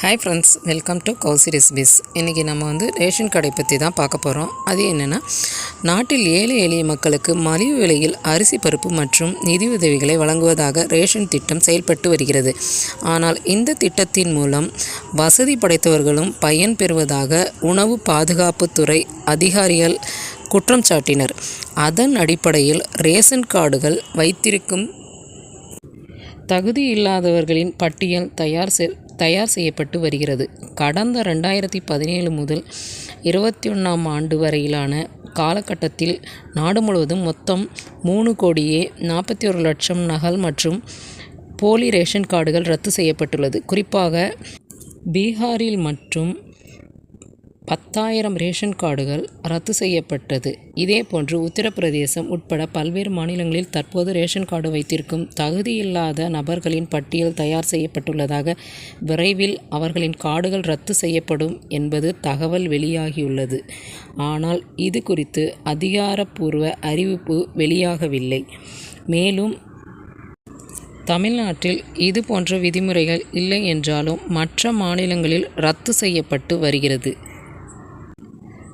Hi friends welcome to Kousi recipes இன்றைக்கி நம்ம வந்து ரேஷன் கடை பற்றி தான் பார்க்க போகிறோம் அது என்னென்னா நாட்டில் ஏழை எளிய மக்களுக்கு மலிவு விலையில் அரிசி பருப்பு மற்றும் நிதி உதவிகளை வழங்குவதாக ரேஷன் திட்டம் செயல்பட்டு வருகிறது. ஆனால் இந்த திட்டத்தின் மூலம் வசதி படைத்தவர்களும் பயன் பெறுவதாக உணவு பாதுகாப்புத்துறை அதிகாரிகள் குற்றம் சாட்டினர். அதன் அடிப்படையில் ரேஷன் கார்டுகள் வைத்திருக்கும் தகுதி இல்லாதவர்களின் பட்டியல் தயார் செ தயார் செய்யப்பட்டு வருகிறது. கடந்த ரெண்டாயிரத்தி பதினேழு முதல் இருபத்தி ஒன்றாம் ஆண்டு வரையிலான காலகட்டத்தில் நாடு முழுவதும் மொத்தம் மூணு கோடியே நாற்பத்தி ஒரு லட்சம் நகல் மற்றும் போலி ரேஷன் கார்டுகள் ரத்து செய்யப்பட்டுள்ளது. குறிப்பாக பீகாரில் மற்றும் பத்தாயிரம் ரேஷன் கார்டுகள் ரத்து செய்யப்பட்டது. இதேபோன்று உத்தரப்பிரதேசம் உட்பட பல்வேறு மாநிலங்களில் தற்போது ரேஷன் கார்டு வைத்திருக்கும் தகுதியில்லாத நபர்களின் பட்டியல் தயார் செய்யப்பட்டுள்ளதாக விரைவில் அவர்களின் கார்டுகள் ரத்து செய்யப்படும் என்பது தகவல் வெளியாகியுள்ளது. ஆனால் இது குறித்து அதிகாரப்பூர்வ அறிவிப்பு வெளியாகவில்லை. மேலும் தமிழ்நாட்டில் இது போன்ற விதிமுறைகள் இல்லை என்றாலும் மற்ற மாநிலங்களில் ரத்து செய்யப்பட்டு வருகிறது.